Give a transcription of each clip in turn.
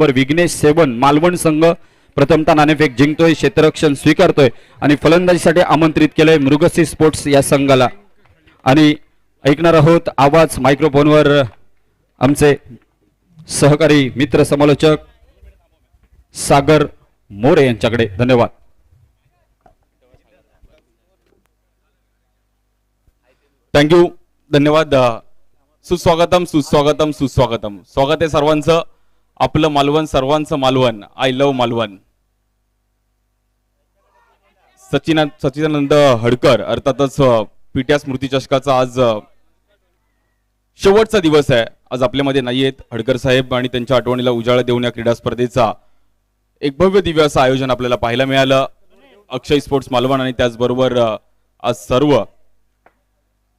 वर विघ्नेश सेवन मालवण संघ प्रथमता नाणेफेक जिंकतोय क्षेत्ररक्षण स्वीकारतोय आणि फलंदाजीसाठी आमंत्रित केलंय मृगसी स्पोर्ट्स या संघाला. आणि ऐकणार आहोत आवाज मायक्रोफोनवर आमचे सहकारी मित्र समालोचक सागर मोरे यांच्याकडे. धन्यवाद. थँक्यू धन्यवाद. सुस्वागतम सुस्वागतम सुस्वागतम. स्वागत आहे सर्वांचं. आपलं मालवण सर्वांचं मालवण. I love Malvan. सचिना सचिदानंद हडकर अर्थातच पीट्या स्मृती चषकाचा आज शेवटचा दिवस आहे. आज आपल्यामध्ये नाही आहेत हडकर साहेब आणि त्यांच्या आठवणीला उजाळा देऊन या क्रीडा स्पर्धेचा एक भव्य दिव्य असं आयोजन आपल्याला पाहायला मिळालं. अक्षय स्पोर्ट्स मालवण आणि त्याचबरोबर आज सर्व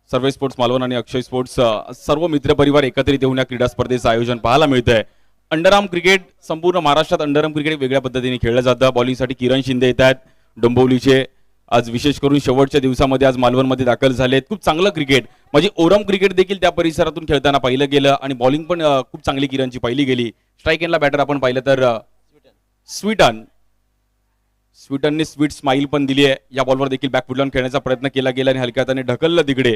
सर्व स्पोर्ट्स मालवण आणि अक्षय स्पोर्ट्स सर्व मित्रपरिवार एकत्रित येऊन या क्रीडा स्पर्धेचं आयोजन पाहायला मिळतंय. अंडरआर्म क्रिकेट संपूर्ण महाराष्ट्रात अंडरआर्म क्रिकेट वेगळ्या पद्धतीने खेळलं जातं. बॉलिंगसाठी किरण शिंदे येत आहेत डोंबवलीचे. आज विशेष करून शेवटच्या दिवसामध्ये आज मालवणमध्ये दाखल झालेत. खूप चांगलं क्रिकेट. म्हणजे ओरम क्रिकेट देखील त्या परिसरातून खेळताना पाहिलं गेलं आणि बॉलिंग पण खूप चांगली किरणची पाहिली गेली. स्ट्राईक एनला बॅटर आपण पाहिलं तर स्वीटन. स्वीटनने स्वीट स्माईल पण दिली आहे. या बॉलवर देखील बॅकफुटलावून खेळण्याचा प्रयत्न केला गेला आणि हलक्या हाताने ढकललं तिकडे.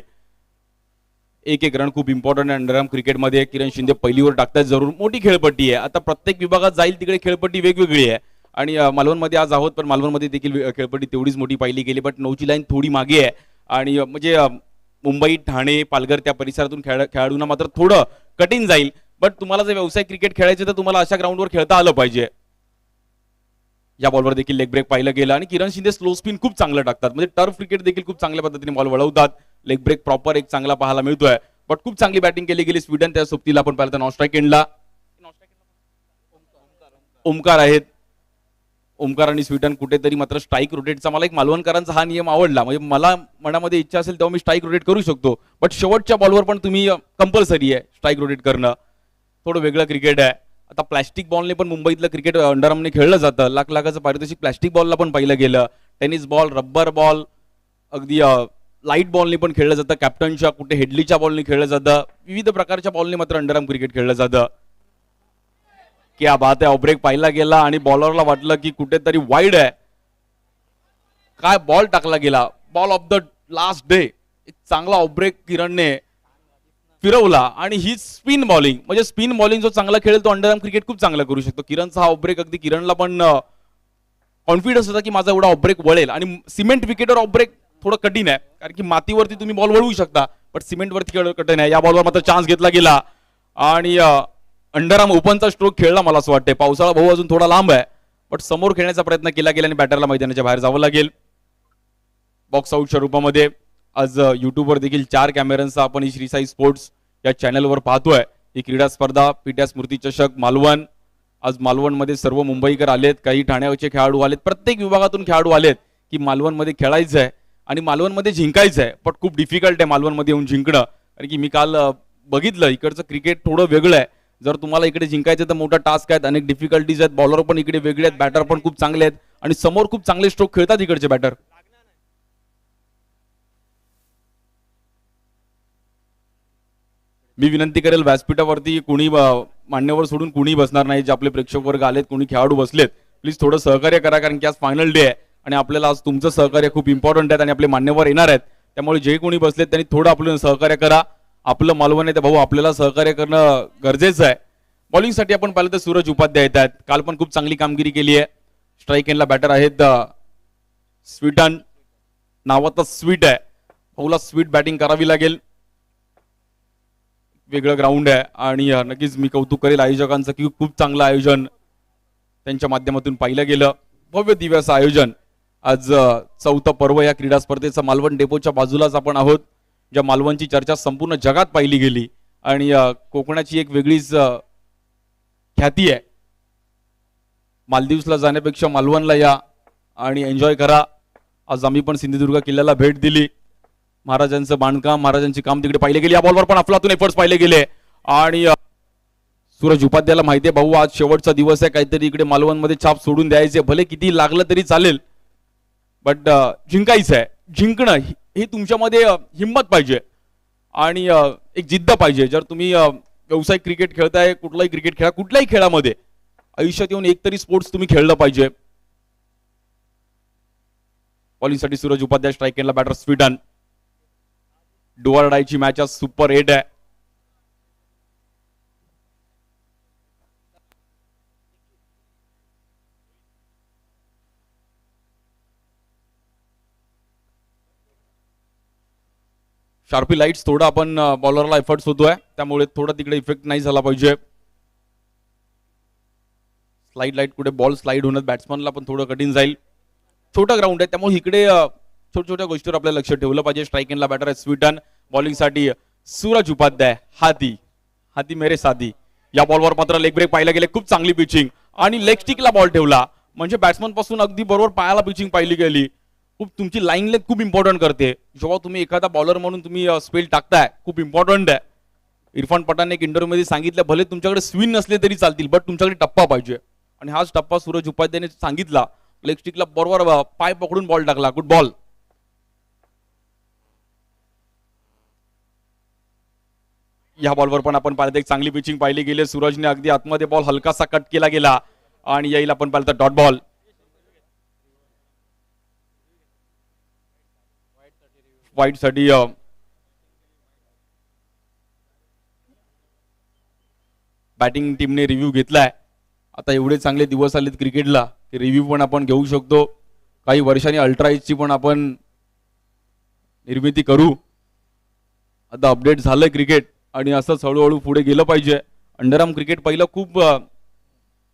एक एक रन खूप इम्पॉर्टंट आहे. अंडरआर्म क्रिकेटमध्ये किरण शिंदे पहिलीवर टाकतात. जरूर मोठी खेळपट्टी आहे. आता प्रत्येक विभागात जाईल तिकडे खेळपट्टी वेगवेगळी आहे. आणि मालवणमध्ये आज आहोत पण मालवणमध्ये देखील खेळपट्टी तेवढीच मोठी पाहिली गेली. बट नऊची लाईन थोडी मागे आहे. आणि म्हणजे मुंबई ठाणे पालघर त्या परिसरातून खेळ खेळाडूंना मात्र थोडं कठीण जाईल. बट तुम्हाला जर व्यावसायिक क्रिकेट खेळायचे तर तुम्हाला अशा ग्राउंडवर खेळता आलं पाहिजे. या बॉलवर देखील लेग ब्रेक पाहिलं गेलं. आणि किरण शिंदे स्लो स्पिन खूप चांगलं टाकतात. म्हणजे टर्फ क्रिकेट देखील खूप चांगल्या पद्धतीने बॉल वळवतात. लेग ब्रेक प्रॉपर एक चांगला पाहायला मिळतोय. बट खूप चांगली बॅटिंग केली गेली. स्वीडन त्या सोबतीला आपण पाहिलं तर नॉस्ट्राईक एंडला ओमकार आहेत. ओमकार आणि स्वीडन कुठेतरी मात्र स्ट्राईक रोटेटचा मला एक मालवणकरांचा हा नियम आवडला. म्हणजे मला मनामध्ये इच्छा असेल तेव्हा मी स्ट्राईक रोटेट करू शकतो. बट शेवटच्या बॉलवर पण तुम्ही कंपल्सरी आहे स्ट्राईक रोटेट करणं. थोडं वेगळं क्रिकेट आहे. आता प्लॅस्टिक बॉलने पण मुंबईतलं क्रिकेट अंडरआर्मने खेळलं जातं. लाख लाखाचं पारितोषिक प्लॅस्टिक बॉलला पण पाहिलं गेलं. टेनिस बॉल रब्बर बॉल अगदी लाइट बॉलने पण खेळलं जातं. कॅप्टनच्या कुठे हेडलीच्या बॉलने खेळलं जातं. विविध प्रकारच्या बॉलने मात्र अंडरआर्म क्रिकेट खेळलं जातं. क्या बात आहे ऑब्रेक पाहिला गेला आणि बॉलरला वाटलं की कुठेतरी वाईड आहे. काय बॉल टाकला गेला? Ball of the last day एक चांगला ऑब्रेक किरणने फिरवला आणि ही स्पिन बॉलिंग म्हणजे स्पिन बॉलिंग जो चांगला खेळेल तो अंडरआर्म क्रिकेट खूप चांगला करू शकतो. किरणचा हा ऑब्रेक अगदी किरणला पण कॉन्फिडन्स होता की माझा एवढा ऑब्रेक वळेल. आणि सिमेंट विकेटवर ऑब्रेक थोडं कठीण आहे कारण की मातीवरती तुम्ही बॉल वळवू शकता बट सिमेंटवरती खेळ कठीण आहे. या बॉलवर मात्र चान्स घेतला गेला. आणि अंडरआर्म ओपनचा स्ट्रोक खेळला मला असं वाटते पावसाळा भाऊ अजून थोडा लांब आहे बट समोर खेळण्याचा प्रयत्न केला गेला आणि बॅटरला मैदानाच्या बाहेर जावं लागेल. बॉक्स आउटच्या रूपामध्ये आज युट्यूबवर देखील चार कॅमेऱ्यांचा आपण ही श्रीसाई स्पोर्ट्स या चॅनलवर पाहतोय. ही क्रीडा स्पर्धा पीट्या स्मृती चषक मालवण. आज मालवणमध्ये सर्व मुंबईकर आलेत काही ठाण्याचे खेळाडू आलेत. प्रत्येक विभागातून खेळाडू आलेत की मालवणमध्ये खेळायचं आहे आणि मालवणमध्ये जिंकायचं आहे. पण खूप डिफिकल्ट आहे मालवणमध्ये येऊन जिंकणं. कारण की मी काल बघितलं इकडचं क्रिकेट थोडं वेगळं आहे. जर तुम्हाला इकडे जिंकायचं तर मोठा टास्क आहेत अनेक डिफिकल्टीज आहेत. बॉलर पण इकडे वेगळे आहेत बॅटर पण खूप चांगले आहेत. आणि समोर खूप चांगले स्ट्रोक खेळतात इकडचे बॅटर मी विनंती करेल व्यासपीठावरती कुणी मान्यवर सोडून कुणी बसणार नाही. जे आपले प्रेक्षक वर्ग आलेत कुणी खेळाडू बसलेत प्लीज थोडं सहकार्य करा. कारण की आज फायनल डे आहे. आणि आपल्याला आज तुमचं सहकार्य खूप इम्पॉर्टंट आहे आणि आपले मान्यवर येणार आहेत. त्यामुळे जे कोणी बसलेत त्यांनी थोडं आपलं सहकार्य करा. आपलं मालवण आहे तर भाऊ आपल्याला सहकार्य करणं गरजेचं आहे. बॉलिंगसाठी आपण पाहिलं तर सूरज उपाध्याय येत आहेत काल पण खूप चांगली कामगिरी केली आहे. स्ट्राईक एनला बॅटर आहेत स्वीटन. नावाचा स्वीट आहे. भाऊला स्वीट बॅटिंग करावी लागेल. वेगळं ग्राउंड आहे. आणि नक्कीच मी कौतुक करेल आयोजकांचं की खूप चांगलं आयोजन त्यांच्या माध्यमातून पाहिलं गेलं. भव्य दिव्याचं आयोजन. आज चौथं पर्व या क्रीडा स्पर्धेचं मालवण डेपोच्या बाजूलाच आपण आहोत ज्या मालवणची चर्चा संपूर्ण जगात पाहिली गेली आणि कोकणाची एक वेगळीच ख्याती आहे. मालदीव्सला जाण्यापेक्षा मालवणला या आणि एन्जॉय करा. आज आम्ही पण सिंधुदुर्ग किल्ल्याला भेट दिली. महाराजांचं बांधकाम महाराजांची काम तिकडे पाहिले गेले. या बॉलवर पण अफलातून एफर्ट्स पाहिले गेले. आणि सूरज उपाध्यायला माहिती आहे भाऊ आज शेवटचा दिवस आहे. काहीतरी इकडे मालवणमध्ये छाप सोडून द्यायचे. भले किती लागलं तरी चालेल. बट uh, जिंकायचं आहे जिंकणं ही- हे तुमच्यामध्ये हिंमत पाहिजे. आणि एक जिद्द पाहिजे. जर तुम्ही व्यावसायिक क्रिकेट खेळताय कुठलाही क्रिकेट खेळा कुठल्याही खेळामध्ये आयुष्यात येऊन एक तरी स्पोर्ट्स तुम्ही खेळलं पाहिजे. बॉलिंगसाठी सूरज उपाध्याय स्ट्राईक केला बॅटर स्वीडन. डुआरडायची मॅच आज सुपर एट आहे. शार्पी लाईट्स थोडं आपण बॉलरला एफर्ट होतोय त्यामुळे थोडा तिकडे इफेक्ट नाही झाला पाहिजे. स्लाईड लाइट कुठे बॉल स्लाइड होण्यात बॅट्समनला पण थोडं कठीण जाईल. छोटं ग्राउंड आहे त्यामुळे इकडे छोट्या छोट्या गोष्टीवर आपल्याला लक्ष ठेवलं पाहिजे. स्ट्राईक एनला बॅटर आहे स्वीटन बॉलिंगसाठी सूरज उपाध्याय हाती हाती मेरे साधी या बॉलवर मात्र लेग ब्रेक पाहिला गेले. खूप चांगली पिचिंग आणि लेग स्टिकला बॉल ठेवला. म्हणजे बॅट्समनपासून अगदी बरोबर पायाला पिचिंग पाहिली गेली. खूप तुमची लाईन लेंथ खूप इम्पॉर्टंट करते. जेव्हा तुम्ही एखादा बॉलर म्हणून तुम्ही स्पेल टाकताय खूप इम्पॉर्टंट आहे. इरफान पठाण एक इंटरव्ह्यूमध्ये सांगितलं भले तुमच्याकडे स्विन नसले तरी चालतील बट तुमच्याकडे टप्पा पाहिजे. आणि हाच टप्पा सूरज उपाध्यायने सांगितला. लेग स्टिकला बरोबर पाय पकडून बॉल टाकला. गुड बॉल या बॉलवर पण आपण पाहिलं एक चांगली पिचिंग पाहिली गेली. सूरजने अगदी आतमध्ये बॉल हलकासा कट केला गेला. आणि येईल आपण पाहिलं तर डॉट बॉल वाईटसाठी बॅटिंग टीमने रिव्ह्यू घेतलाय. आता एवढे चांगले दिवस आलेत क्रिकेटला की रिव्ह्यू पण आपण घेऊ शकतो. काही वर्षांनी अल्ट्रा ची पण आपण निर्मिती करू. आता अपडेट झालंय क्रिकेट आणि असंच हळूहळू पुढे गेलं पाहिजे. अंडरआर्म क्रिकेट पहिलं खूप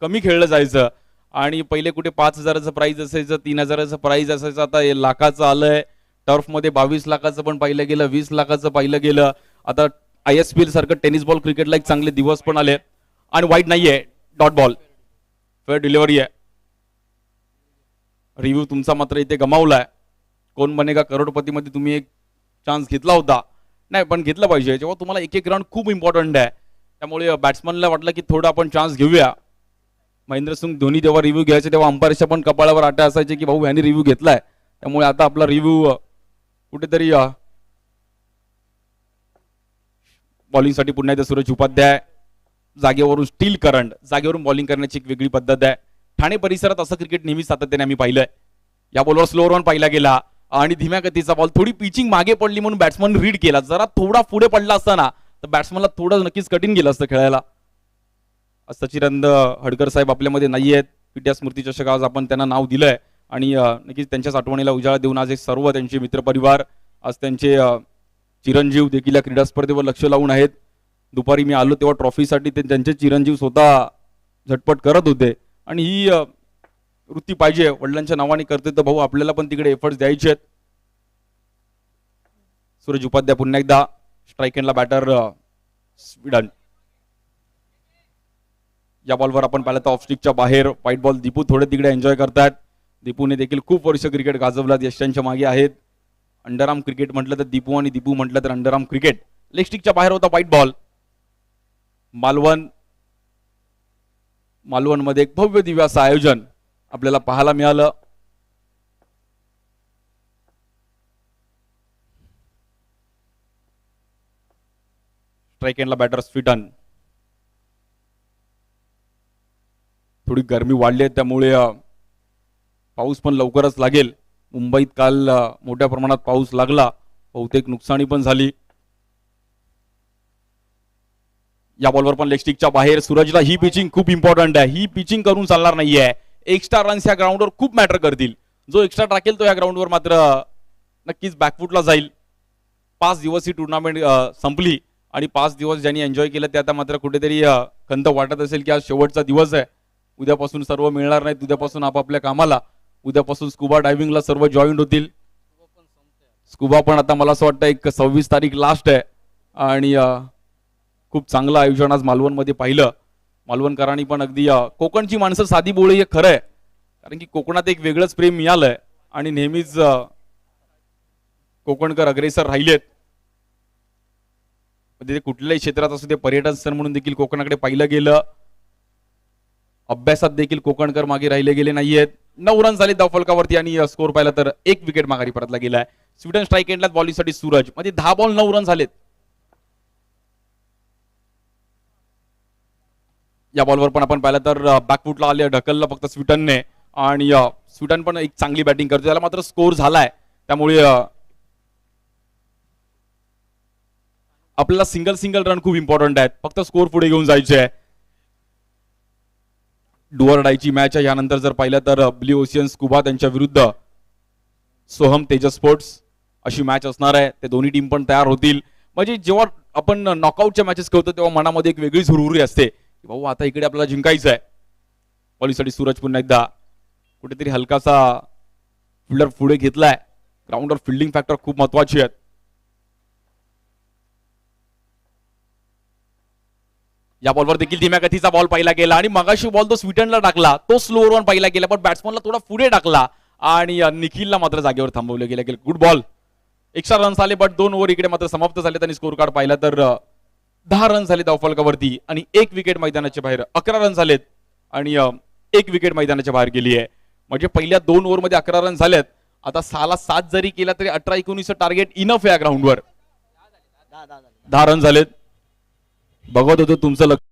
कमी खेळलं जायचं. आणि पहिले कुठे पाच हजाराचं प्राईज असायचं तीन हजाराचं प्राईज असायचं आता हे लाखाचं आलंय. टर्फमध्ये बावीस लाखाचं पण पाहिलं गेलं वीस लाखाचं पाहिलं गेलं. आता आय एस पी एल सारखं टेनिस बॉल क्रिकेटला एक चांगले दिवस पण आले आणि वाईट नाही आहे डॉट बॉल. फेअर डिलिव्हरी आहे. रिव्ह्यू तुमचा मात्र इथे गमावलाय. कोण बनेगा करोडपतीमध्ये तुम्ही एक चान्स घेतला होता? नाही पण घेतलं पाहिजे. जेव्हा तुम्हाला एक एक राऊंड खूप इम्पॉर्टंट आहे. त्यामुळे बॅट्समनला वाटलं की थोडं आपण चान्स घेऊया. महेंद्रसिंग धोनी जेव्हा रिव्ह्यू घ्यायचे तेव्हा अंपायरच्या पण कपाळावर आट्या असायचे की भाऊ ह्यांनी रिव्ह्यू घेतलाय. त्यामुळे आता आपला रिव्ह्यू कुठेतरी बॉलिंगसाठी पुन्हा एकदा सूरज उपाध्याय जागेवरून स्टील करंट जागेवरून बॉलिंग करण्याची एक वेगळी पद्धत आहे. ठाणे परिसरात असं क्रिकेट नेहमी सातत्याने आम्ही पाहिलंय. या बॉलवर स्लोअर रन पाहिला गेला आणि धीम्या गतीचा बॉल थोडी पिचिंग मागे पडली म्हणून बॅट्समन रीड केला. जरा थोडा पुढे पडला असताना तर बॅट्समनला थोडं नक्कीच कठीण गेलं असतं खेळायला. सचिरंद हडकर साहेब आपल्यामध्ये नाही आहेत स्मृती चषक आज आपण त्यांना नाव दिलंय. आणि नक्कीच त्यांच्याच आठवणीला उजाळा देऊन आज एक सर्व त्यांचे मित्रपरिवार आज त्यांचे चिरंजीव देखील या क्रीडा स्पर्धेवर लक्ष लावून आहेत. दुपारी मी आलो तेव्हा ट्रॉफीसाठी ते त्यांचे चिरंजीव स्वतः झटपट करत होते. आणि ही वृत्ती पाहिजे वडिलांच्या नावाने करते तर भाऊ आपल्याला पण तिकडे एफर्ट्स द्यायचे आहेत. सूरज उपाध्याय पुन्हा एकदा स्ट्राईक एंडला बॅटर स्वीडन. या बॉलवर आपण पाहिलं तर ऑफस्टिकच्या बाहेर व्हाईट बॉल दीपू थोडे तिकडे एन्जॉय करतात दीपूने देखील खूप वर्ष क्रिकेट गाजवलात यशांच्या मागे आहेत. अंडरआर्म क्रिकेट म्हटलं तर दीपू आणि दीपू म्हटलं तर अंडरआर्म क्रिकेट. लेगस्टिकच्या बाहेर होता व्हाईट बॉल मालवण मालवणमध्ये एक भव्य दिव्य असं आयोजन आपल्याला पाहायला मिळालं. स्ट्राईक एंडला बॅटर स्वीटन थोडी गरमी वाढली आहे त्यामुळे पाऊस पण लवकरच लागेल. मुंबईत काल मोठ्या प्रमाणात पाऊस लागला. बहुतेक नुकसानी पण झाली. या बॉलवर पण लेगस्टिकच्या बाहेर सूरजला ही पिचिंग खूप इम्पॉर्टंट आहे. ही पिचिंग करून चालणार नाहीये. एक्स्ट्रा रन्स या ग्राउंडवर खूप मॅटर करतील. जो एक्स्ट्रा टाकेल तो या ग्राउंडवर मात्र नक्कीच बॅकफुटला जाईल. पाच दिवस ही टुर्नामेंट संपली आणि पाच दिवस ज्यांनी एन्जॉय केलं ते आता मात्र कुठेतरी खंत वाटत असेल की आज शेवटचा दिवस आहे. उद्यापासून सर्व मिळणार नाहीत. उद्यापासून आपापल्या कामाला उद्यापासून स्कुबा डायव्हिंगला सर्व जॉईंट होतील. स्कुबा पण आता मला असं वाटतं एक सव्वीस तारीख लास्ट आहे. आणि खूप चांगलं आयोजन आज मालवणमध्ये पाहिलं. मालवणकरांनी पण अगदी कोकणची माणसं साधी बोळी हे खरं आहे. कारण की कोकणात एक वेगळंच प्रेम मिळालंय. आणि नेहमीच कोकणकर अग्रेसर राहिलेत. म्हणजे कुठल्याही क्षेत्रात असू ते पर्यटन स्थळ म्हणून देखील कोकणाकडे पाहिलं गेलं. अभ्यासात देखील कोकणकर मागे राहिले गेले नाहीयेत. नऊ रन झाले धावफलकावरती आणि स्कोर पाहिला तर एक विकेट माघारी परतला गेलाय. स्वीडन स्ट्राईक एंडला बॉलिंगसाठी सूरज. म्हणजे दहा बॉल नऊ रन झालेत. या बॉलवर पण आपण पाहिलं तर बॅकफुटला आले ढकललं फक्त स्वीटनने. आणि स्वीटन पण एक चांगली बॅटिंग करतो त्याला मात्र स्कोर झालाय. त्यामुळे आपल्याला सिंगल सिंगल रन खूप इम्पॉर्टंट आहेत. फक्त स्कोर पुढे घेऊन जायचे आहे डुअर डायची मॅच आहे. यानंतर जर पाहिलं तर ब्ल्यू ओशियन स्कुबा त्यांच्या विरुद्ध सोहम तेजस स्पोर्ट्स अशी मॅच असणार आहे. ते दोन्ही टीम पण तयार होतील. म्हणजे जेव्हा आपण नॉकआउटच्या मॅचेस खेळतो तेव्हा मनामध्ये एक वेगळीच हुरहुरी असते. की भाऊ आता इकडे आपल्याला जिंकायचं आहे पॉलीसाठी सूरज पुन्हा एकदा कुठेतरी हलकासा फिल्डर पुढे घेतलाय. ग्राउंडवर फिल्डिंग फॅक्टर खूप महत्वाची आहेत. या बॉलवर देखील धीम्या गतीचा बॉल पाहिला गेला आणि मगाशी बॉल तो स्वीटनला टाकला तो स्लो वन पाहिला गेला पण बॅट्समनला थोडा पुढे टाकला आणि निखिलला मात्र जागेवर थांबवलं गेलं गेलं. गुड बॉल एकशे रन्स आले बट दोन ओव्हर इकडे मात्र समाप्त झाले त्यांनी स्कोर कार्ड पाहिला तर दहा रन झाले धावफलकावरती आणि एक विकेट मैदानाच्या बाहेर अकरा रन झालेत आणि एक विकेट मैदानाच्या बाहेर गेली आहे. म्हणजे पहिल्या दोन ओव्हरमध्ये अकरा रन झालेत. आता सहाला सात जरी केला तरी अठरा एकोणीस टार्गेट इनफ या ग्राउंडवर दहा रन झालेत. बघत होतो तुमचं लक्ष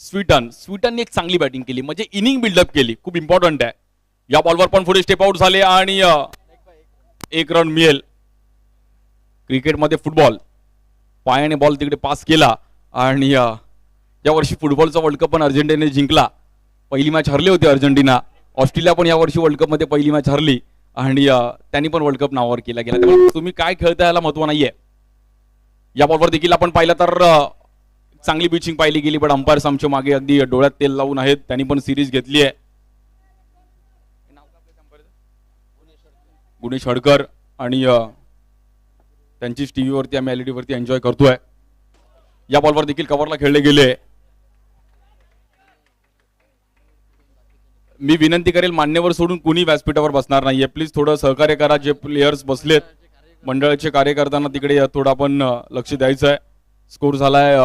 स्वीटन. स्वीटनने एक चांगली बॅटिंग केली. म्हणजे इनिंग बिल्डअप केली. खूप इम्पॉर्टंट आहे. या बॉलवर पण पुढे स्टेप आउट झाले आणि एक रन मिळेल. क्रिकेटमध्ये फुटबॉल पायाने बॉल तिकडे पास केला आणि यावर्षी फुटबॉलचा वर्ल्ड कप पण अर्जेंटिनाने जिंकला. पहिली मॅच हरली होती अर्जेंटिना. ऑस्ट्रेलिया पण यावर्षी वर्ल्ड कपमध्ये पहिली मॅच हरली आणि त्यांनी पण वर्ल्ड कप नावावर केला गेला. त्यामुळे तुम्ही काय खेळता याला महत्त्व नाहीये. या बॉलवर देखील आपण पाहिलं तर चांगली पिचिंग पाहिली गेली पण अंपायर्स आमच्या मागे अगदी डोळ्यात तेल लावून आहेत. त्यांनी पण सिरीज घेतली आहे. गुणेश हडकर आणि त्यांचीच टीव्हीवरती आम्ही एलईडी वरती एन्जॉय करतोय. या बॉलवर देखील कव्हरला खेळले गेले. मी विनंती करेल मान्यवर सोडून कुणी व्यासपीठावर बसणार नाहीये. प्लीज थोडं सहकार्य करा जे प्लेयर्स बसलेत. मंडळाचे कार्यकर्त्यांना तिकडे थोडं आपण लक्ष द्यायचं आहे स्कोर झालाय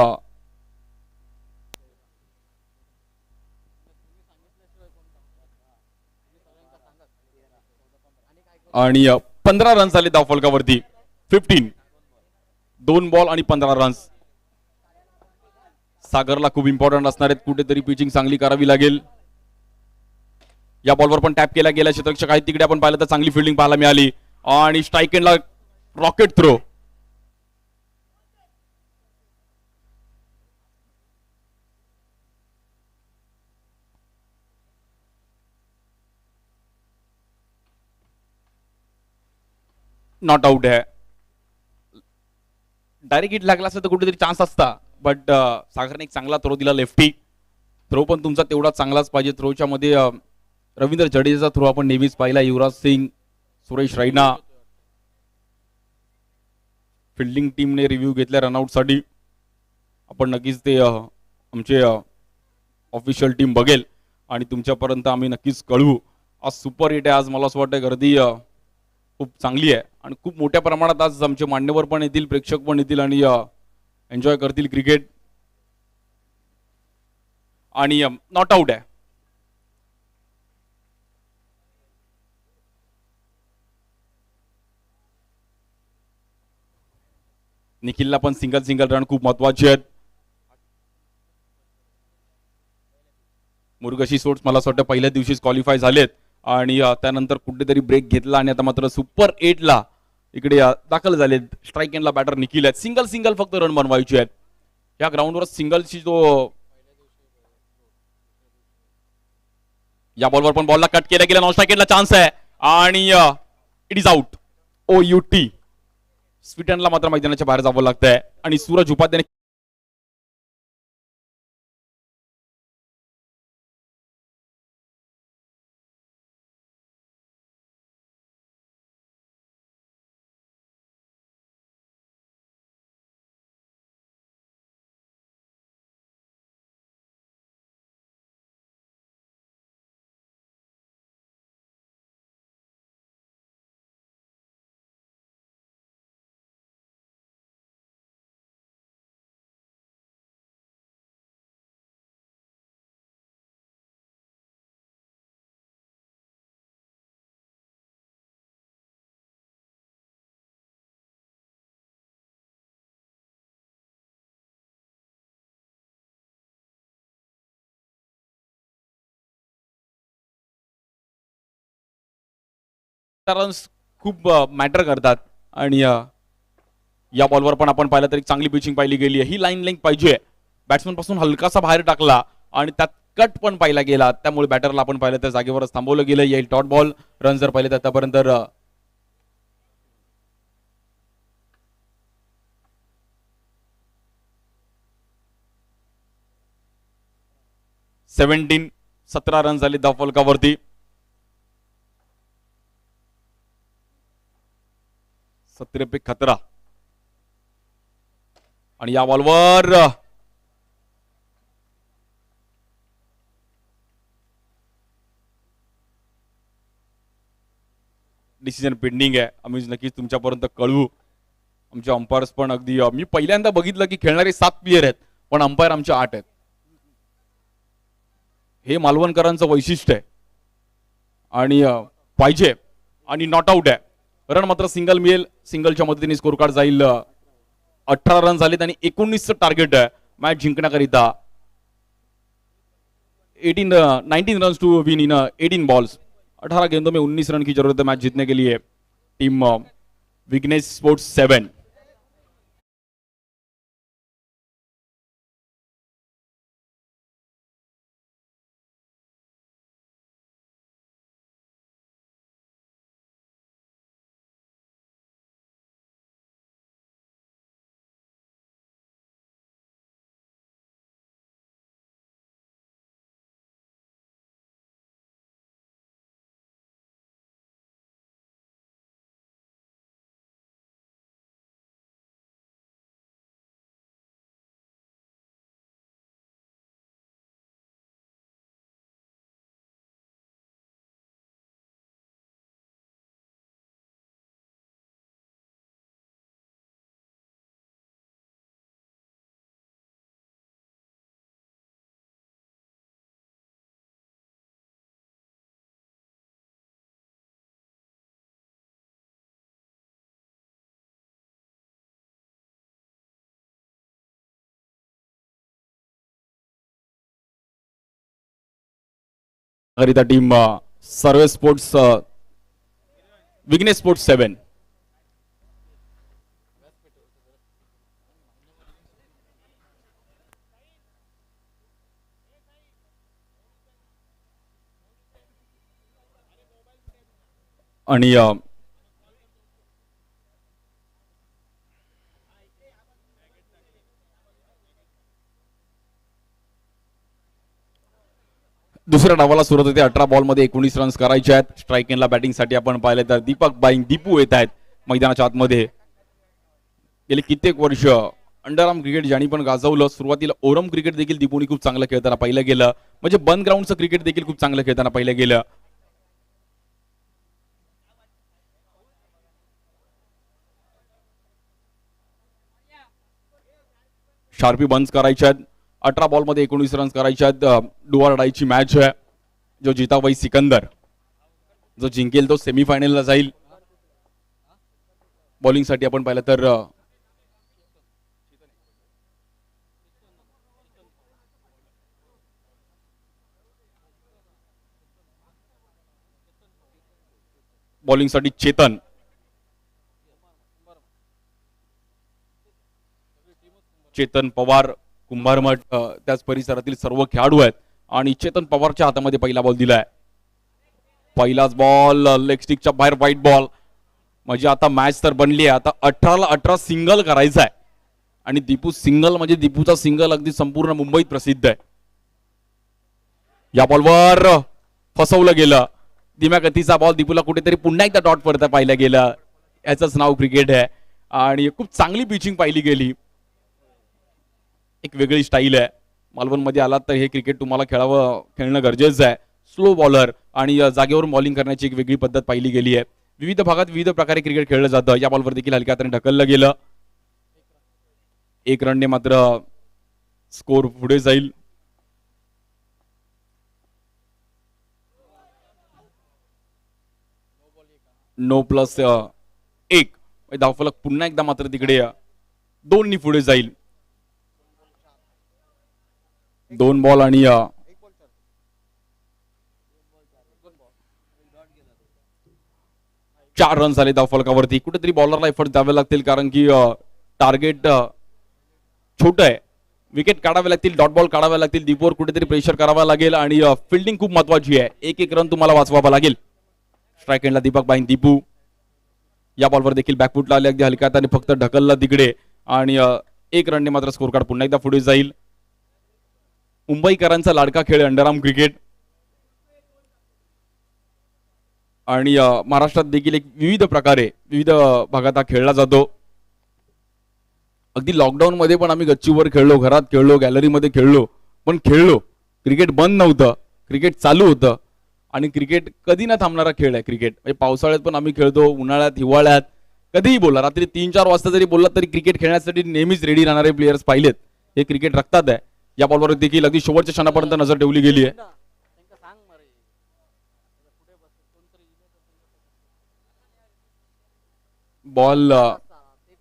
आणि पंधरा रन्स आले धावफलकावरती. फिफ्टीन दोन बॉल आणि पंधरा रन्स सागरला खूप इम्पॉर्टंट असणार आहेत. कुठेतरी पिचिंग चांगली करावी लागेल. या बॉलवर पण टॅप केला गेला. क्षेत्रक्षक आहेत. तिकडे आपण पाहिलं तर चांगली फिल्डिंग पाहायला मिळाली. आणि स्ट्राईक एंडला रॉकेट थ्रो नॉट आउट आहे डायरेक्ट हिट लागला असता तर कुठेतरी चान्स असता. बट uh, सागरने एक चांगला थ्रो दिला लेफ्टी थ्रो पण तुमचा तेवढा चांगलाच पाहिजे. थ्रोच्या मध्ये uh, रवींद्र जडेजाचा थ्रो आपण नेहमीच पाहिला. युवराज सिंग सुरेश रैना. फिल्डिंग टीमने रिव्ह्यू घेतल्या रनआउटसाठी आपण नक्कीच ते uh, आमचे ऑफिशियल टीम बघेल. आणि तुमच्यापर्यंत आम्ही नक्कीच कळवू. आज सुपर हिट आहे. आज मला असं वाटतं गर्दी खूप चांगली आहे. आणि खूप मोठ्या प्रमाणात आज आमचे मान्यवर पण येतील प्रेक्षक पण येतील आणि एन्जॉय करतील क्रिकेट आणि नॉट आउट आहे. निखिलला पण सिंगल सिंगल रन खूप महत्त्वाचे आहेत. मुरगशी सोट्स मला असं वाटतं पहिल्या दिवशीच क्वालिफाय झालेत. आणि त्यानंतर कुठेतरी ब्रेक घेतला आणि आता मात्र सुपर एटला इकडे दाखल झालेत स्ट्राईक एंडला बॅटर निखिल आहेत. सिंगल सिंगल फक्त रन बनवायचे आहेत. या ग्राउंडवर सिंगलची जो या बॉलवर पण बॉलला कट केला गेला नॉन स्ट्राईक एंडला चान्स आहे. आणि it is out O U T स्वीटनला मात्र मैदानाच्या बाहेर जावं लागतंय. आणि सूरज उपाध्याय रन्स खूप मॅटर करतात. आणि या बॉलवर पण आपण पाहिलं तर एक चांगली पिचिंग पाहिली गेली आहे ही लाईन लेंग पाहिजे. बॅट्समनपासून हलकासा बाहेर टाकला आणि त्यात कट पण पाहिला गेला. त्यामुळे बॅटरला आपण पाहिलं तर जागेवरच थांबवलं गेलं. येईल डॉट बॉल रन जर पाहिले तर आतापर्यंत सेव्हन्टीन सतरा रन झाले द फलकावरती. सत्रे पे खतरा. आणि या बॉलवर डिसिजन पेंडिंग आहे. आम्ही नक्कीच तुमच्यापर्यंत कळवू. आमचे अंपायर्स पण अगदी मी पहिल्यांदा बघितलं की खेळणारे सात प्लेयर आहेत पण अंपायर आमचे आठ आहेत. हे मालवणकरांचं वैशिष्ट्य आहे. आणि पाहिजे. आणि नॉट आउट आहे. रन मात्र सिंगल मिळेल. सिंगलच्या मदतीने स्कोर कार्ड जाईल. अठरा रन झालेत आणि एकोणीसचं टार्गेट आहे. Match जिंकण्याकरिता eighteen nineteen run to win in eighteen balls अठारह गेंदों में उन्नीस रन की जरूरत है. मैच जीतने के लिए टीम विग्नेश स्पोर्ट्स सेवन करिता टीम सर्वे स्पोर्ट्स विग्नेस स्पोर्ट्स सेवन. आणि अ, दुसऱ्या डावाला सुरुवात होते. अठरा बॉलमध्ये एकोणीस रन्स करायचे आहेत. स्ट्राईक ला बॅटिंगसाठी आपण पाहिलं तर दीपक बाईंग दीपू येत आहेत मैदानाच्या आतमध्ये. गेले कित्येक वर्ष अंडरआर्म क्रिकेट ज्यांनी पण गाजवलं सुरुवातीला ओरम क्रिकेट देखील दीपूनी खूप चांगलं खेळताना पाहिलं गेलं. म्हणजे बंद ग्राउंडचं क्रिकेट देखील खूप चांगलं खेळताना पाहिलं गेलं. शार्पी बंद करायच्या आहेत. अठरा बॉलमध्ये एकोणीस रन्स करायच्या आहेत. डुआर मॅच आहे. जो जिताबाई सिकंदर जो जिंकेल तो सेमीफायनलला जाईल. बॉलिंगसाठी आपण पाहिलं तर बॉलिंगसाठी चेतन. चेतन पवार कुंभारमठ त्याच परिसरातील सर्व खेळाडू आहेत. आणि चेतन पवारच्या हातामध्ये पहिला बॉल दिलाय. पहिलाच बॉल लेग स्टिकच्या बाहेर वाईट बॉल म्हणजे आता मॅच तर बनली आहे. आता अठराला अठरा सिंगल करायचा आहे. आणि दीपू सिंगल म्हणजे दीपूचा सिंगल अगदी संपूर्ण मुंबईत प्रसिद्ध आहे. या बॉलवर फसवलं गेलं. धीम्या गतीचा बॉल दीपूला कुठेतरी पुन्हा एकदा डॉट पडता पाहिलं गेलं. याचंच नाव क्रिकेट आहे. आणि खूप चांगली पिचिंग पाहिली गेली. एक वेगळी स्टाईल आहे. मालवणमध्ये आलात तर हे क्रिकेट तुम्हाला खेळावं खेळणं गरजेचं आहे. स्लो बॉलर आणि अ, जागेवरून बॉलिंग करण्याची एक वेगळी पद्धत पाहिली गेली आहे. विविध भागात विविध प्रकारे क्रिकेट खेळलं जातं. या बॉलवर देखील हलक्या हाताने ढकललं गेलं. एक रनने मात्र स्कोर पुढे जाईल. नो प्लस एक. म्हणजे धावफलक पुन्हा एकदा मात्र तिकडे अ, दोननी पुढे जाईल. दोन बॉल आणि चार रन झाले धावफलकावरती कुठेतरी बॉलरला एफर्ट द्यावे लागतील कारण की टार्गेट छोट आहे. विकेट काढावे लागतील डॉट बॉल काढावे लागतील दीपवर कुठेतरी प्रेशर करावा लागेल आणि फिल्डिंग खूप महत्वाची आहे. एक एक रन तुम्हाला वाचवावा लागेल. स्ट्राईक एंडला दीपक बाईन दीपू. या बॉलवर देखील बॅकफुटला आले अगदी हलक्यात आणि फक्त ढकलला तिकडे. आणि एक रनने मात्र स्कोर कार्ड पुन्हा एकदा पुढे जाईल. मुंबईकरांचा लाडका खेळ अंडरआर्म क्रिकेट. आणि महाराष्ट्रात देखील एक विविध प्रकारे विविध भागात हा खेळला जातो. अगदी लॉकडाऊनमध्ये पण आम्ही गच्चीवर खेळलो घरात खेळलो गॅलरीमध्ये खेळलो पण खेळलो. क्रिकेट बंद नव्हतं. क्रिकेट चालू होतं. आणि क्रिकेट कधी ना थांबणारा खेळ आहे क्रिकेट. म्हणजे पावसाळ्यात पण आम्ही खेळतो उन्हाळ्यात हिवाळ्यात. कधीही बोला रात्री तीन चार वाजता जरी बोललात तरी क्रिकेट खेळण्यासाठी नेहमीच रेडी राहणारे प्लेयर्स पाहिलेत. हे क्रिकेट रक्तात आहे. या बॉलवर देखील अगदी शेवटच्या क्षणापर्यंत नजर ठेवली गेली आहे. बॉल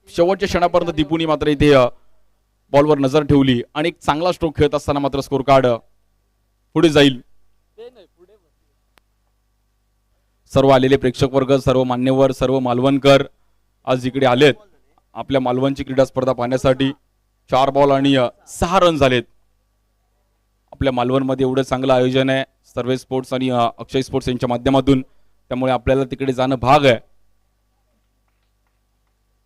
शेवटच्या क्षणापर्यंत दिपूनी मात्र इथे बॉलवर नजर ठेवली आणि एक चांगला स्ट्रोक खेळत असताना मात्र स्कोर कार्ड पुढे जाईल. सर्व आलेले प्रेक्षक वर्ग सर्व मान्यवर सर्व मालवणकर आज इकडे आलेत. आपल्या मालवणची क्रीडा स्पर्धा पाहण्यासाठी चार बॉल आणि सहा रन झालेत. आपल्या मालवणमध्ये एवढं चांगलं आयोजन आहे. सर्वे स्पोर्ट्स आणि अक्षय स्पोर्ट्स यांच्या माध्यमातून. त्यामुळे आपल्याला तिकडे जाणं भाग आहे.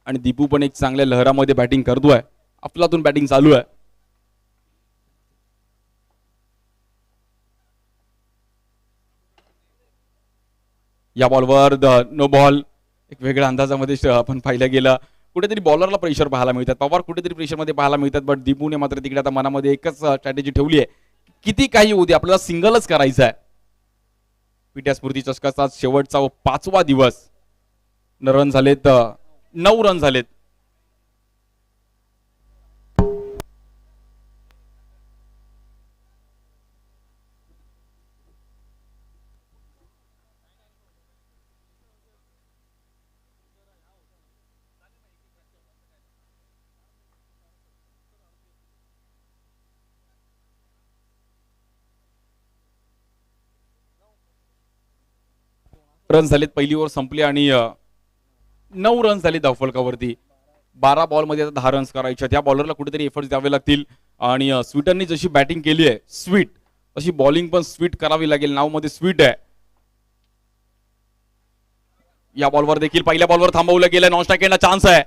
आणि दीपू पण एक चांगल्या लहरामध्ये बॅटिंग करतोय. आपलातून बॅटिंग चालू आहे. या बॉलवर नो बॉल एक वेगळ्या अंदाजामध्ये आपण पाहिलं गेलं. कुठेतरी बॉलरला प्रेशर पाहायला मिळतात. पवार कुठेतरी प्रेशरमध्ये पाहायला मिळतात बट दीपूने मात्र तिकडे आता मनामध्ये एकच स्ट्रॅटेजी ठेवली आहे. किती काही होऊ दे आपल्याला सिंगलच करायचं आहे. पिट्या स्मृती चषकाचा शेवटचा व पाचवा दिवस. न रन झालेत नऊ रन झालेत. रन झालेत पहिली ओव्हर संपली आणि नऊ रन झाले धावफलकावरती. बारा बॉलमध्ये आता दहा रन्स करायच्या त्या बॉलरला कुठेतरी एफर्ट्स द्यावे लागतील. आणि स्वीटरनी जशी बॅटिंग केली आहे स्वीट तशी बॉलिंग पण स्वीट करावी लागेल. नावमध्ये स्वीट आहे. या बॉलवर देखील पहिल्या बॉलवर थांबवलं गेलं नॉन स्ट्राईक चान्स आहे.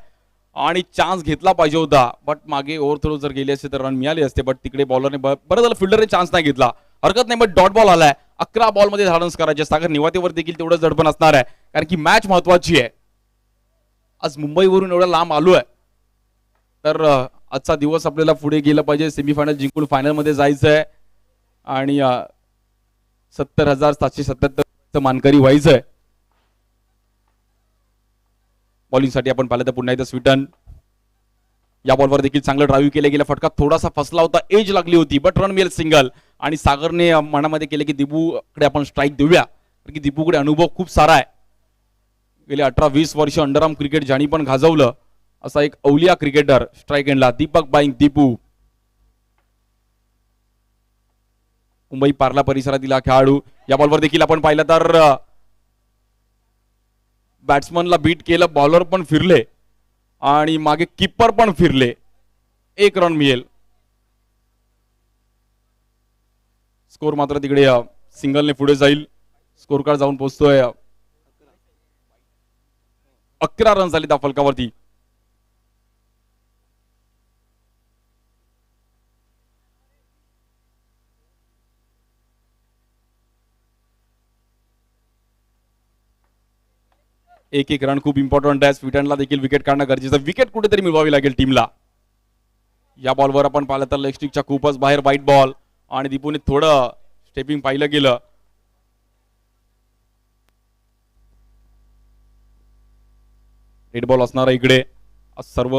आणि चान्स घेतला पाहिजे होता. बट मागे ओव्हर थ्रो जर गेले असते तर रन मिळाले असते. बट तिकडे बॉलरने बरं झालं फिल्डरने चान्स नाही घेतला. हरकत नाही बट डॉट बॉल आलाय. अकरा बॉलमध्ये धाडन्स करायचे सागर निवातेवर देखील तेवढं झडपण असणार आहे. कारण की मॅच महत्वाची आहे. आज मुंबईवरून एवढा लांब आलोय तर आजचा दिवस आपल्याला पुढे गेला पाहिजे. सेमीफायनल जिंकून फायनलमध्ये जायचं आहे. आणि सत्तर हजार सातशे सत्याहत्तर मानकरी व्हायचंय बॉलिंगसाठी आपण पाहिलं तर पुन्हा एकदा स्वीटन या बॉलवर देखील चांगलं ड्राईव्ह केलं गेलं. फटका थोडासा फसला होता. एज लागली होती. बट रन मिळेल सिंगल आणि सागरने मनामध्ये केले की दिबूकडे आपण स्ट्राईक देऊया. कारण की दिबूकडे अनुभव खूप सारा आहे. गेले अठरा वीस वर्ष अंडरआर्म क्रिकेट ज्यांनी पण गाजवलं असा एक अवलिया क्रिकेटर स्ट्राईक एंडला दीपक बाईंग दीपू. मुंबई पार्ला परिसरातील हा खेळाडू. या बॉलवर देखील आपण पाहिलं तर बॅट्समनला बीट केलं. बॉलर पण फिरले. आणि मागे किपर पण फिरले. एक रन मिळेल. स्कोर मात्र तिकडे सिंगलने पुढे जाईल. स्कोर कार्ड जाऊन पोहोचतोय अकरा रन झाले त्या फलकावरती. एक एक रन खूप इम्पॉर्टंट आहे. स्वीटनला देखील विकेट काढणं गरजेचं. विकेट कुठेतरी मिळवावी लागेल टीमला या बॉलवर आपण पाहिलं तर लेगस्टिकच्या खूपच बाहेर वाईट बॉल आणि दीपूने थोडं स्टेपिंग पाहिलं गेलं. रेड बॉल असणार इकडे सर्व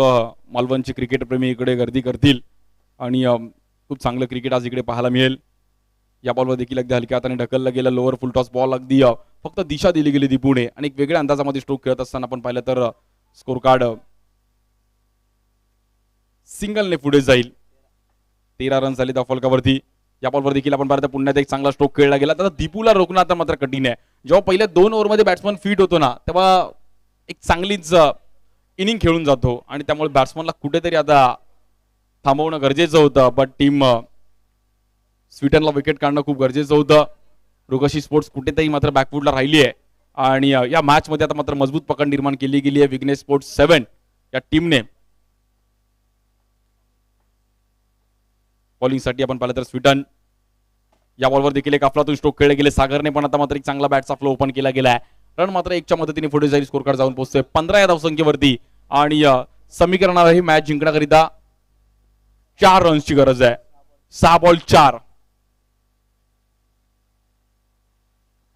मालवणचे क्रिकेटप्रेमी इकडे गर्दी करतील आणि खूप चांगलं क्रिकेट आज इकडे पाहायला मिळेल. या बॉलवर देखील अगदी हलक्या हाताने ढकललं गेलं लोअर फुल टॉस बॉल अगदी फक्त दिशा दिली गेली दीपूने. आणि एक वेगळ्या अंदाजामध्ये स्ट्रोक खेळत असताना आपण पाहिलं तर स्कोर कार्ड सिंगलने पुढे जाईल. तेरा रन झाले त्या फलकावरती. या बॉलवर देखील आपण पाहिलं पुण्यात एक चांगला स्ट्रोक खेळला गेला. तर दीपूला रोखणं आता मात्र कठीण आहे. जेव्हा पहिल्या दोन ओव्हरमध्ये बॅट्समन फिट होतो ना तेव्हा एक चांगलीच इनिंग खेळून जातो. आणि त्यामुळे बॅट्समनला कुठेतरी आता थांबवणं गरजेचं होतं. बट टीम स्वीटनला विकेट काढणं खूप गरजेचं होतं. रुगशी स्पोर्ट्स कुठेतरी मात्र बॅकवूडला राहिली आहे. आणि या मॅचमध्ये आता मात्र मजबूत पकड निर्माण केली गेली आहे. विघ्नेश स्पोर्ट्स सेवन या टीमने बॉलिंगसाठी आपण पाहिलं तर स्वीटन या बॉलवर देखील एक अफलातून स्ट्रोक खेळले गेले. सागरने पण आता मात्र एक चांगला बॅटचा फ्लो ओपन केला गेला आहे. रन मात्र एकच्या मदतीने पुढे जाईल. स्कोर कार्ड जाऊन पोहोचतोय. पंधरा या धावसंख्येवरती आणि अ, समीकरणाला ही मॅच जिंकण्याकरिता चार रन्सची गरज आहे. सहा बॉल चार.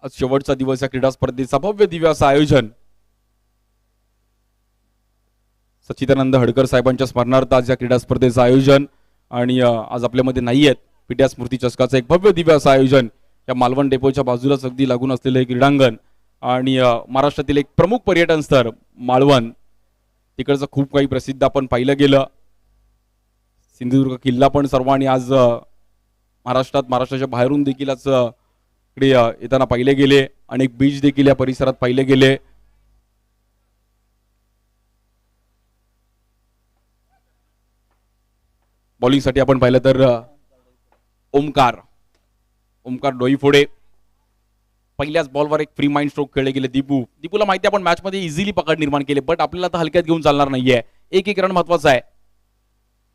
आज शेवटचा दिवस या क्रीडा स्पर्धेचा भव्य दिव्य असं आयोजन. सच्चिदानंद हडकर साहेबांच्या स्मरणार्थ आज या क्रीडा स्पर्धेचं आयोजन. आणि आज आपल्यामध्ये नाही आहेत. पिट्या स्मृती चषकाचं एक भव्य दिव्य असं आयोजन या मालवण डेपोच्या बाजूलाच अगदी लागून असलेलं एक क्रीडांगण आणि महाराष्ट्रातील एक प्रमुख पर्यटन स्थळ मालवण. तिकडचं खूप काही प्रसिद्ध आपण पाहिलं गेलं. सिंधुदुर्ग किल्ला पण सर्वांनी आज महाराष्ट्रात महाराष्ट्राच्या बाहेरून देखील आज इकडे येताना पाहिले गेले. अनेक बीच देखील या परिसरात पाहिले गेले. बॉलिंगसाठी आपण पाहिलं तर ओमकार. ओमकार डोईफोडे. पहिल्याच बॉलवर एक फ्री माइंड स्ट्रोक खेळले गेले दीपू. दीपूला माहिती आहे आपण मॅचमध्ये इझिली पकड निर्माण केले बट आपल्याला आता हलक्यात घेऊन चालणार नाहीये. एक एक रन महत्त्वाचा आहे.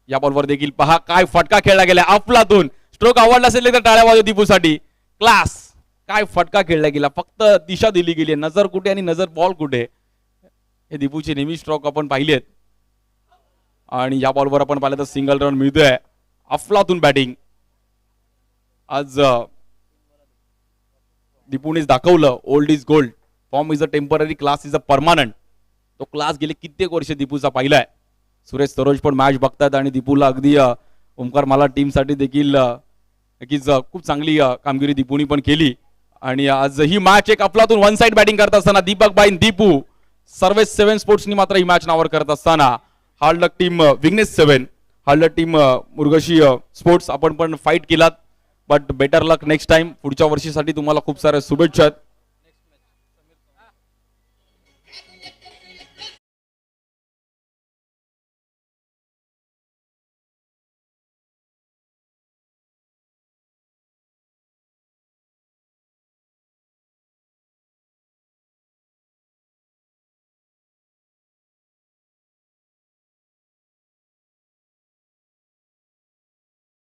या बॉलवर देखील पहा काय फटका खेळला गेला अफलातून. स्ट्रोक आवडला असेल तर टाळ्या वाजव दीपूसाठी. क्लास काय फटका खेळला गेला फक्त दिशा दिली गेली आहे. नजर कुठे आणि नजर बॉल कुठे? हे दीपूचे नेहमी स्ट्रोक आपण पाहिलेत. आणि या बॉलवर आपण पाहिलं तर सिंगल रन मिळतोय. अफलातून बॅटिंग आज अ, दीपूनेच दाखवलं old is gold form is a temporary class is a permanent तो क्लास गेले कित्येक वर्ष दीपूचा पाहिलाय. सुरेश सरोज पण मॅच बघतात आणि दीपूला अगदी अ, ओमकार मला टीमसाठी देखील नक्कीच खूप चांगली कामगिरी दीपूनी पण केली. आणि आज ही मॅच एक अफलातून वन साइड बॅटिंग करत असताना दीपक बाईन दीपू सर्वेस सेव्हन स्पोर्ट्सनी मात्र ही मॅच नावर करत असताना. Hard luck team Vignesh seven hard luck team Murgashi sports आपण पण फाईट केलात. But better luck next time पुढच्या वर्षीसाठी तुम्हाला खूप साऱ्या शुभेच्छा आहेत.